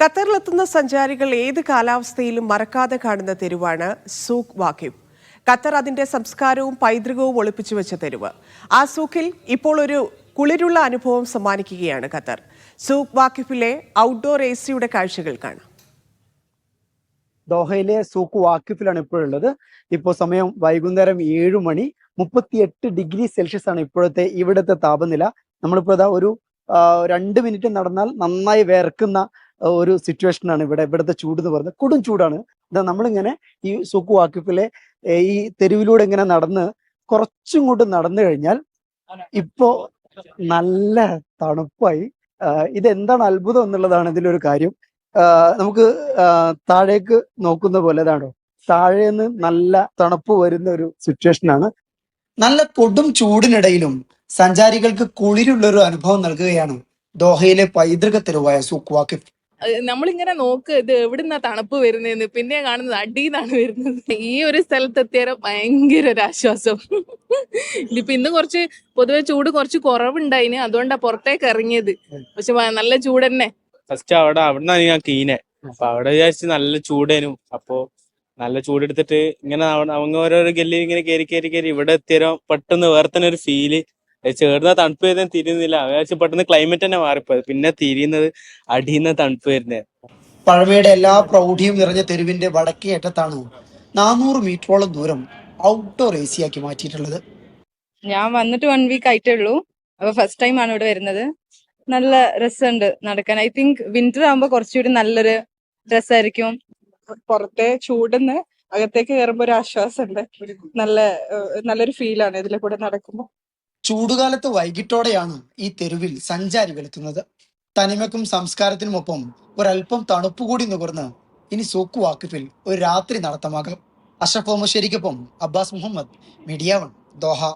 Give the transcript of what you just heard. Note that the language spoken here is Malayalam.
ഖത്തറിലെത്തുന്ന സഞ്ചാരികൾ ഏത് കാലാവസ്ഥയിലും മറക്കാതെ കാണുന്ന തെരുവാണ് സൂഖ് വാക്കിഫ് ഖത്തർ അതിന്റെ സംസ്കാരവും പൈതൃകവും ഒളിപ്പിച്ചു വെച്ച തെരുവ്. ആ സൂഖിൽ ഇപ്പോൾ ഒരു കുളിരുള്ള അനുഭവം സമ്മാനിക്കുകയാണ് ഖത്തർ. സൂഖ് വാക്കിഫിലെ ഔട്ട്ഡോർ എ സിയുടെ കാഴ്ചകൾ കാണാം. ദോഹയിലെ സൂക്ക് വാക്കിഫിലാണ് ഇപ്പോഴുള്ളത് ഇപ്പോൾ സമയം വൈകുന്നേരം ഏഴു മണി മുപ്പത്തിയെട്ട് ഡിഗ്രി സെൽഷ്യസ് ആണ് ഇപ്പോഴത്തെ ഇവിടുത്തെ താപനില. നമ്മളിപ്പോൾ ഇതാ ഒരു രണ്ട് മിനിറ്റ് നടന്നാൽ നന്നായി വേർക്കുന്ന ഒരു സിറ്റുവേഷൻ ആണ് ഇവിടെ ഇവിടുത്തെ ചൂട് എന്ന് പറയുന്നത്. കൊടും ചൂടാണ്. എന്താ നമ്മളിങ്ങനെ ഈ സുക്കു വാക്കിപ്പിലെ ഈ തെരുവിലൂടെ ഇങ്ങനെ നടന്ന് കുറച്ചും കൂട്ട് നടന്നു കഴിഞ്ഞാൽ ഇപ്പോ നല്ല തണുപ്പായി. ഇതെന്താണ് അത്ഭുതം എന്നുള്ളതാണ് ഇതിലൊരു കാര്യം. നമുക്ക് താഴേക്ക് നോക്കുന്ന പോലെ ഇതാണോ? താഴേന്ന് നല്ല തണുപ്പ് വരുന്ന ഒരു സിറ്റുവേഷൻ ആണ്. നല്ല കൊടും ചൂടിനിടയിലും സഞ്ചാരികൾക്ക് കുളിരുള്ള ഒരു അനുഭവം നൽകുകയാണ് ദോഹയിലെ പൈതൃക തെരുവായ സൂക്ക് വാക്കിഫ് അത് നമ്മളിങ്ങനെ നോക്ക് ഇത് എവിടുന്ന തണുപ്പ് വരുന്നതെന്ന് പിന്നെ കാണുന്നത് അടിയിന്നാണ് വരുന്നത്. ഈ ഒരു സ്ഥലത്തെത്തിയാൽ ഭയങ്കര ഒരു ആശ്വാസം. ഇതിപ്പോ ഇന്ന് കുറച്ച് പൊതുവെ ചൂട് കുറച്ച് കുറവുണ്ടായിന് അതുകൊണ്ടാ പുറത്തേക്ക് ഇറങ്ങിയത്. പക്ഷെ നല്ല ചൂട് തന്നെ ഫസ്റ്റ് അവിടെ അവിടെ ഞാൻ കീനെ അപ്പൊ അവിടെ വിചാരിച്ച് നല്ല ചൂടേനും. അപ്പൊ നല്ല ചൂടെടുത്തിട്ട് ഇങ്ങനെ അവങ്ങ ഓരോരോ ഗല്ലി ഇങ്ങനെ കയറി കയറി കയറി ഇവിടെ എത്തിയാലും പെട്ടെന്ന് വേറെ തന്നെ ഒരു ഫീൽ ചേർന്ന തണുപ്പ് വരുന്ന തിരിയുന്നില്ല. വിചാരിച്ച് പെട്ടെന്ന് ക്ലൈമറ്റ് തന്നെ മാറിപ്പോയത്. പിന്നെ തിരിയുന്നത് അടിയുന്ന തണുപ്പ് വരുന്നത് പഴമയുടെ എല്ലാ പ്രൗഢിയും നിറഞ്ഞ തെരുവിന്റെ വടക്കേ അറ്റത്താണ് നാനൂറ് മീറ്ററോളം ദൂരം ഔട്ട്ഡോർ എ സി ആക്കി മാറ്റിയിട്ടുള്ളത്. ഞാൻ വന്നിട്ട് വൺ വീക്ക് ആയിട്ടേ ഉള്ളൂ. അപ്പൊ ഫസ്റ്റ് ടൈം ആണ് ഇവിടെ വരുന്നത്. നല്ല രസമുണ്ട് നടക്കാൻ. ഐ തിങ്ക് വിന്റർ ആകുമ്പോ കുറച്ചുകൂടി നല്ലൊരു രസമായിരിക്കും. പുറത്തെ ചൂടുന്ന് അകത്തേക്ക് കയറുമ്പോ ഒരു ആശ്വാസമുണ്ട്. നല്ല നല്ലൊരു ഫീലാണ് ഇതിലെ കൂടെ നടക്കുമ്പോൾ ചൂടുകാലത്ത് വൈകിട്ടോടെയാണ് ഈ തെരുവിൽ സഞ്ചാരികൾ എത്തുന്നത് തനിമയ്ക്കും സംസ്കാരത്തിനുമൊപ്പം ഒരല്പം തണുപ്പ് കൂടി നുകർന്ന് ഇനി സോക്കു വാക്കിഫിൽ ഒരു രാത്രി നടത്തമാകാം. Ashraf ഓമശ്ശേരിക്കൊപ്പം Abbas Muhammad media one Doha.